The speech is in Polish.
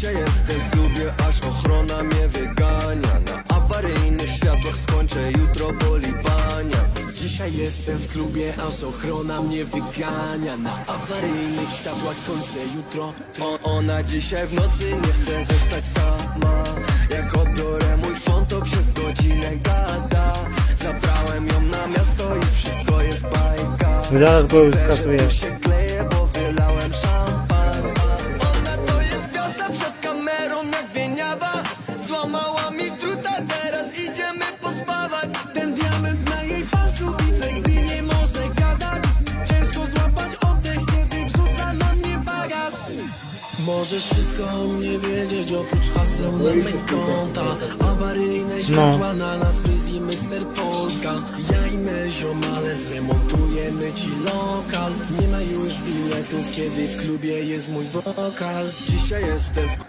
Dzisiaj jestem w klubie, aż ochrona mnie wygania. Na awaryjnych światłach skończę jutro polipania Dzisiaj jestem w klubie, aż ochrona mnie wygania. Na awaryjnych światłach skończę jutro. O, Ona dzisiaj w nocy nie chce zostać sama. Jak odbiorę mój fon, to przez godzinę gada. Zabrałem ją na miasto i wszystko jest bajka. Zaraz go już skasuję. Kamerą jak wieniawa Złamała mi truta, teraz idziemy pospawać. Ten diament na jej palcu widzę, gdy nie może gadać. Ciężko złapać oddech, kiedy wrzuca na mnie bagaż. Możesz wszystko o mnie wiedzieć, oprócz haseł na me konta. Awaryjne światła na nas, Freezy Mister Polska. Ja i my ziomale zremontujemy ci lokal. Nie ma już biletów, kiedy w klubie jest mój wokal. Dzisiaj jestem w